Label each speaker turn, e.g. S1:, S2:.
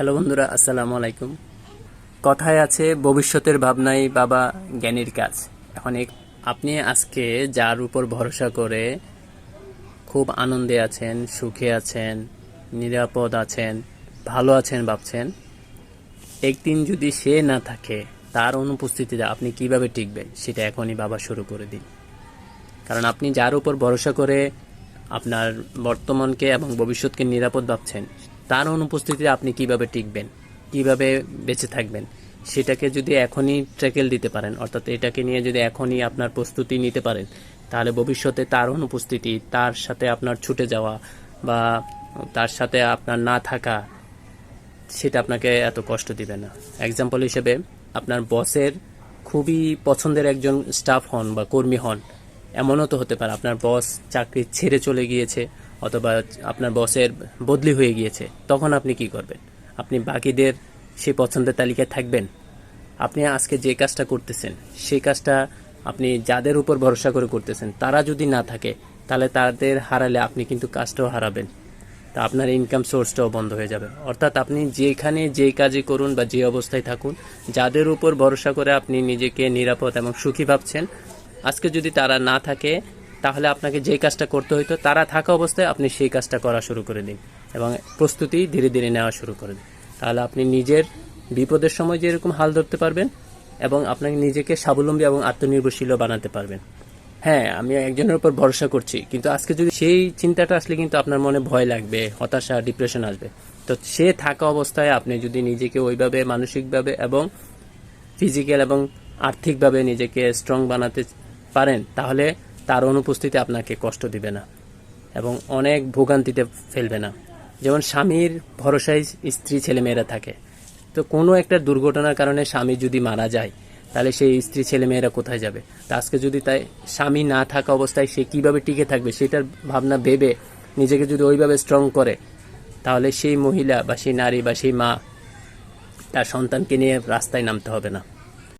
S1: Hello বন্ধুরা, আসসালামু আলাইকুম। কথায় আছে, ভবিষ্যতের ভাবনাই বাবা জ্ঞানীর কাজ। এখন আপনি আজকে যার উপর ভরসা করে খুব আনন্দে আছেন, সুখে আছেন, নিরাপদ আছেন, ভালো আছেন ভাবছেন, একদিন যদি সে না থাকে, তার অনুপস্থিতিতে আপনি কীভাবে টিকবেন, সেটা এখনই বাবা শুরু করে দিন। কারণ আপনি যার উপর ভরসা করে আপনার বর্তমানকে এবং ভবিষ্যৎকে নিরাপদ ভাবছেন তার অনুপস্থিতিতে আপনি কীভাবে টিকবেন, কীভাবে বেঁচে থাকবেন, সেটাকে যদি এখনই ট্র্যাকেল দিতে পারেন, অর্থাৎ এটাকে নিয়ে যদি এখনই আপনার প্রস্তুতি নিতে পারেন, তাহলে ভবিষ্যতে তার অনুপস্থিতি, তার সাথে আপনার ছুটে যাওয়া বা তার সাথে আপনার না থাকা, সেটা আপনাকে এত কষ্ট দিবে না। এক্সাম্পল হিসেবে আপনার বসের খুবই পছন্দের একজন স্টাফ হন বা কর্মী হন, এমনও তো হতে পারে, আপনার বস চাকরি ছেড়ে চলে গিয়েছে অথবা আপনার বসের বদলি হয়ে গিয়েছে, তখন আপনি কি করবেন? আপনি বাকিদের সেই পছন্দের তালিকায় থাকবেন? আপনি আজকে যে কাজটা করতেছেন, সেই কাজটা আপনি যাদের উপর ভরসা করে করতেছেন, তারা যদি না থাকে, তাহলে তাদের হারালে আপনি কিন্তু কাজটাও হারাবেন। তা আপনার ইনকাম সোর্সটাও বন্ধ হয়ে যাবে। অর্থাৎ আপনি যেখানে যে কাজই করুন বা যে অবস্থায় থাকুন, যাদের উপর ভরসা করে আপনি নিজেকে নিরাপদ এবং সুখী ভাবছেন, আজকে যদি তারা না থাকে তাহলে আপনাকে যে কাজটা করতে হইতো, তারা থাকা অবস্থায় আপনি সেই কাজটা করা শুরু করে দিন এবং প্রস্তুতি ধীরে ধীরে নেওয়া শুরু করে দিন। তাহলে আপনি নিজের বিপদের সময় যেরকম হাল ধরতে পারবেন এবং আপনাকে নিজেকে স্বাবলম্বী এবং আত্মনির্ভরশীলও বানাতে পারবেন। হ্যাঁ আমি একজনের উপর ভরসা করছি, কিন্তু আজকে যদি সেই চিন্তাটা আসলে কিন্তু আপনার মনে ভয় লাগবে, হতাশা ডিপ্রেশন আসবে। তো সে থাকা অবস্থায় আপনি যদি নিজেকে ওইভাবে মানসিকভাবে এবং ফিজিক্যাল এবং আর্থিকভাবে নিজেকে স্ট্রং বানাতে পারেন, তাহলে তার অনুপস্থিতি আপনাকে কষ্ট দিবে না এবং অনেক ভোগান্তিতে ফেলবে না। যেমন স্বামীর ভরসায় স্ত্রী ছেলেমেয়েরা থাকে। তো কোনো একটা দুর্ঘটনার কারণে স্বামী যদি মারা যায়, তাহলে সেই স্ত্রী ছেলেমেয়েরা কোথায় যাবে? তা আজকে যদি তাই স্বামী না থাকা অবস্থায় সে কীভাবে টিকে থাকবে সেটার ভাবনা ভেবে নিজেকে যদি ওইভাবে স্ট্রং করে, তাহলে সেই মহিলা বা সেই নারী বা সেই মা তার সন্তানকে নিয়ে রাস্তায় নামতে হবে না।